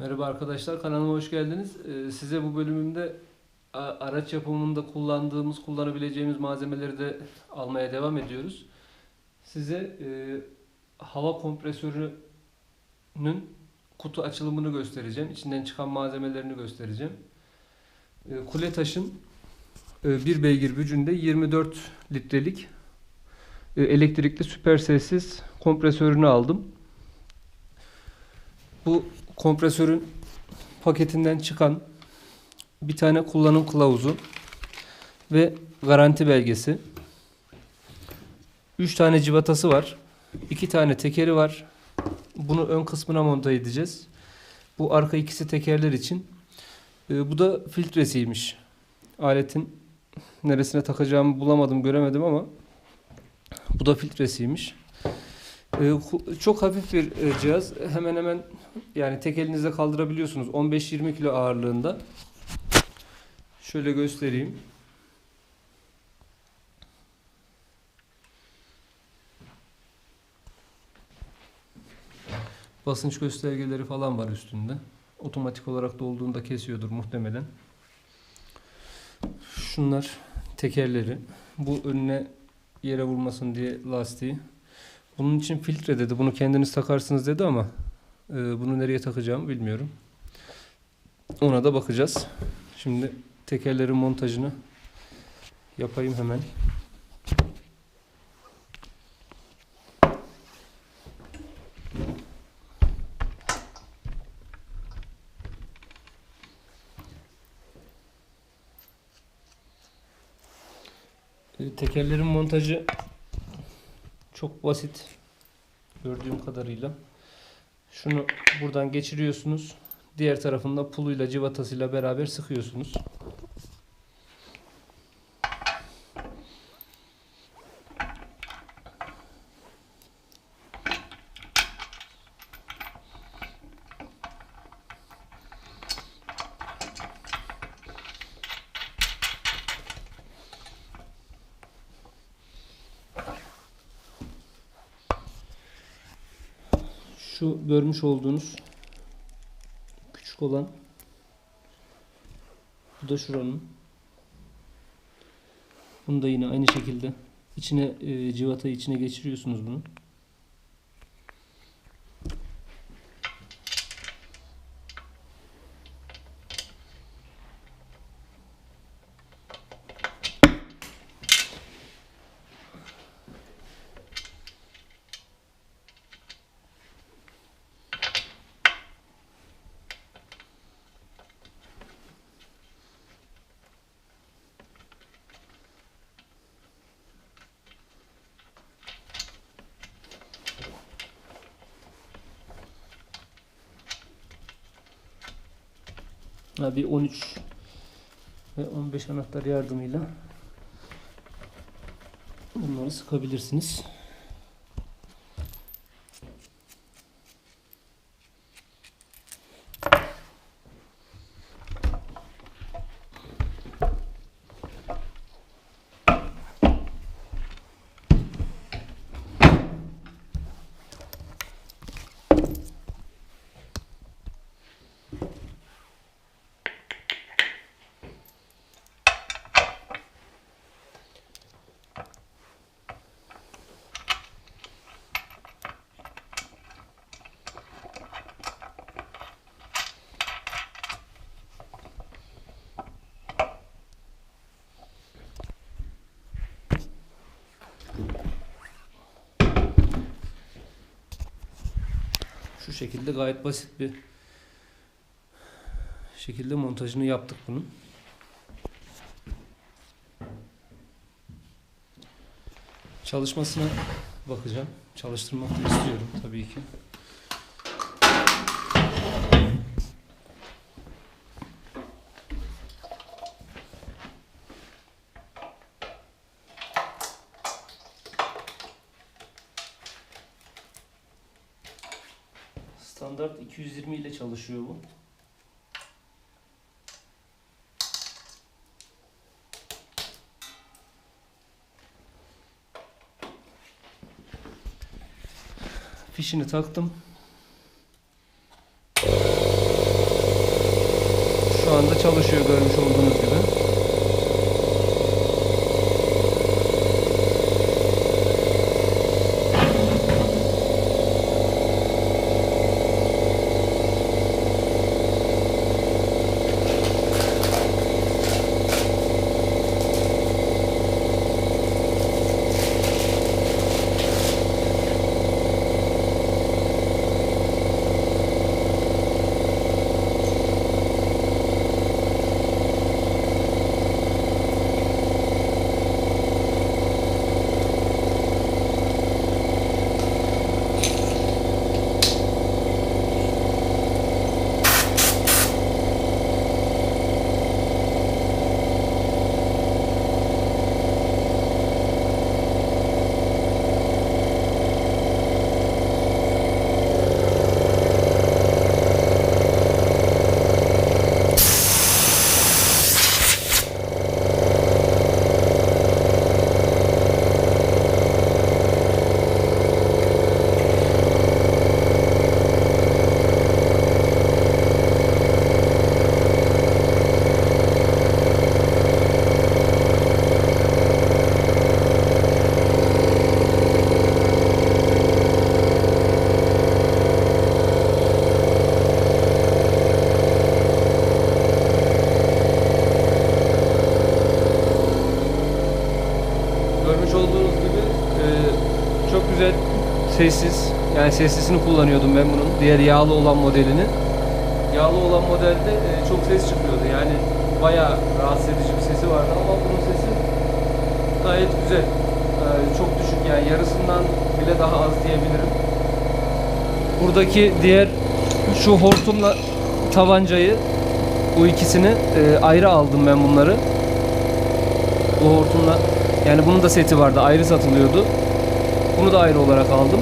Merhaba arkadaşlar, kanalıma hoş geldiniz. Ee, size bu bölümümde araç yapımında kullandığımız, kullanabileceğimiz malzemeleri de almaya devam ediyoruz. Size e, hava kompresörünün kutu açılımını göstereceğim. İçinden çıkan malzemelerini göstereceğim. E, Kuletaş'ın e, bir beygir gücünde 24 litrelik e, elektrikli süper sessiz kompresörünü aldım. Bu kompresörün paketinden çıkan bir tane kullanım kılavuzu ve garanti belgesi. 3 tane civatası var. 2 tane tekeri var. Bunu ön kısmına monte edeceğiz. Bu arka ikisi tekerler için. Ee, bu da filtresiymiş. Aletin neresine takacağımı bulamadım, göremedim ama bu da filtresiymiş. Ee, çok hafif bir e, cihaz. Hemen hemen yani tek elinizle kaldırabiliyorsunuz. 15-20 kilo ağırlığında. Şöyle göstereyim. Basınç göstergeleri falan var üstünde. Otomatik olarak dolduğunda kesiyordur muhtemelen. Şunlar tekerleri. Bu önüne yere vurmasın diye lastiği. Bunun için filtre dedi. Bunu kendiniz takarsınız dedi ama e, bunu nereye takacağımı bilmiyorum. Ona da bakacağız. Şimdi tekerlerin montajını yapayım hemen. E, Tekerlerin montajı çok basit gördüğüm kadarıyla. Şunu buradan geçiriyorsunuz. Diğer tarafında puluyla civatasıyla beraber sıkıyorsunuz. Şu görmüş olduğunuz küçük olan bu da şuranın. Bunu da yine aynı şekilde içine e, civatayı içine geçiriyorsunuz bunu. Bir 13 ve 15 anahtar yardımıyla bunları sıkabilirsiniz. Şekilde gayet basit bir şekilde montajını yaptık bunun. Çalışmasına bakacağım. Çalıştırmak da istiyorum tabii ki. Standart 220 ile çalışıyor bu. Fişini taktım. çalışıyor görmüş olduğunuz gibi. Görmüş olduğunuz gibi e, çok güzel sessiz yani sessizini kullanıyordum ben bunun diğer yağlı olan modelini. Yağlı olan modelde e, çok ses çıkıyordu yani bayağı rahatsız edici bir sesi vardı ama bunun sesi gayet güzel. E, çok düşük yani yarısından bile daha az diyebilirim. Buradaki diğer şu hortumla tabancayı bu ikisini e, ayrı aldım ben bunları. Bu hortumla yani bunun da seti vardı ayrı satılıyordu. Bunu da ayrı olarak aldım.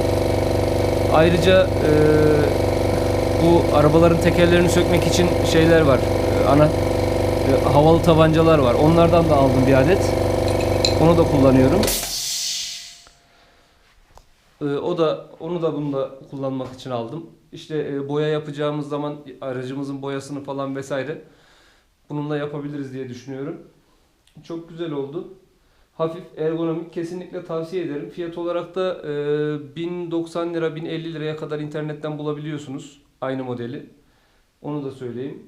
Ayrıca e, bu arabaların tekerlerini sökmek için şeyler var. E, ana e, havalı tabancalar var. Onlardan da aldım bir adet. Onu da kullanıyorum. E, o da onu da bunu da kullanmak için aldım. İşte e, boya yapacağımız zaman aracımızın boyasını falan vesaire bununla yapabiliriz diye düşünüyorum. Çok güzel oldu. Hafif ergonomik kesinlikle tavsiye ederim. Fiyat olarak da e, 1090 lira 1050 liraya kadar internetten bulabiliyorsunuz aynı modeli. Onu da söyleyeyim.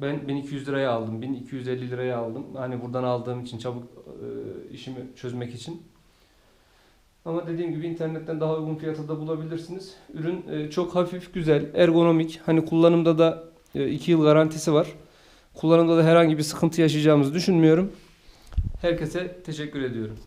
Ben 1200 liraya aldım. 1250 liraya aldım. Hani buradan aldığım için çabuk e, işimi çözmek için. Ama dediğim gibi internetten daha uygun fiyata da bulabilirsiniz. Ürün e, çok hafif, güzel, ergonomik. Hani kullanımda da 2 yıl garantisi var. Kullanımda da herhangi bir sıkıntı yaşayacağımızı düşünmüyorum. Herkese teşekkür ediyorum.